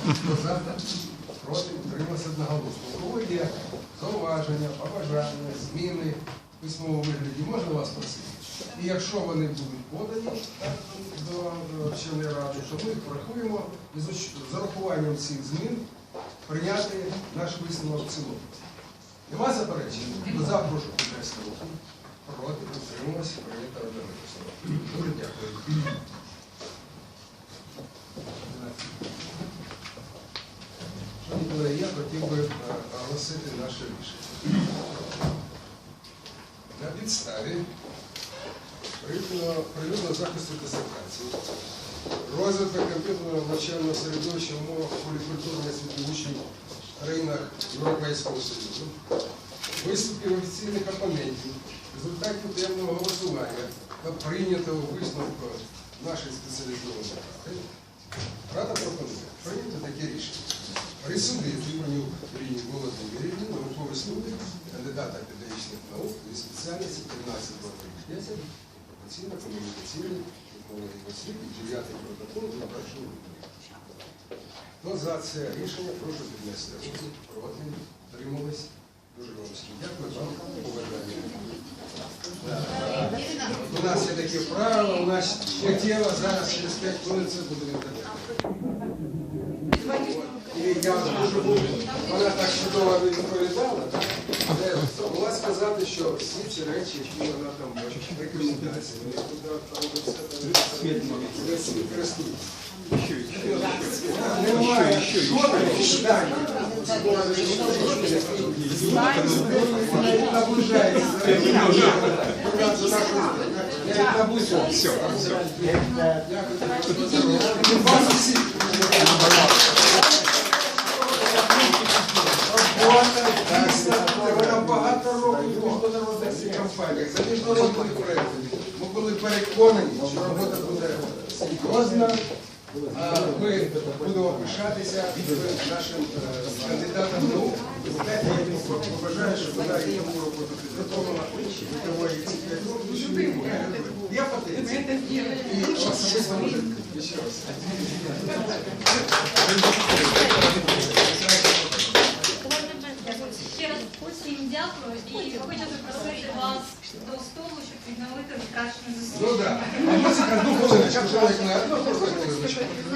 Хто за? Проти? Утримався одноголосно. У є зауваження, побажання, зміни в письмовому вигляді, можна вас просити? І якщо вони будуть подані до до ради, то ми їх порахуємо і з урахуванням цих змін прийняти наш висновок в цілому. Нема заперечень? Хто за, прошу піднести. Проти, утрималися, прийнято одноголосно. Дуже дякую. Колеги, я хотів би е, оголосити наше рішення. На підставі природного захисту дисертації, розвитку комп'ютерного навчального середовища в умовах полікультурної в країнах Європейського Союзу, виступів офіційних опонентів, результатів таємного голосування та прийнятого висновку нашої спеціалізованої ради, Рада пропонує прийняти таке рішення. Присудити Іванюк Ірині Володимирівні, науковий студент, кандидата педагогічних наук і спеціальності 13 інформаційно комунікаційний технології освіти, 9 протокол на першому рівні. За це рішення, прошу піднести. Проти, тримались. Дуже вам всім дякую вам побажання. Такі правила, у нас ще тіло, зараз через 5 хвилин це буде. І я дуже буду, вона так чудово відповідала, могла сказати, що всі ці речі, які вона там бачить, рекомендації, вони туди десь використовуються. Немає жодних. Навіть наближається. Робота, дійсно, вона багато років міжнародних компаніях, за міжнародними проектами. Ми були переконані, що робота буде серйозна. Ми будемо пишатися нашим кандидатом наук. Я побажаю, щоб вона і таку роботу підготовила, готової ці п'ять років. Сюди буде. Я потенцію. І особисто може. Ще раз. Ще раз усім дякую і хочу запросити вас до столу, щоб відновити втрачену Ну так. А музика, ну, хвилиночку, хвилиночку, одну хвилиночку.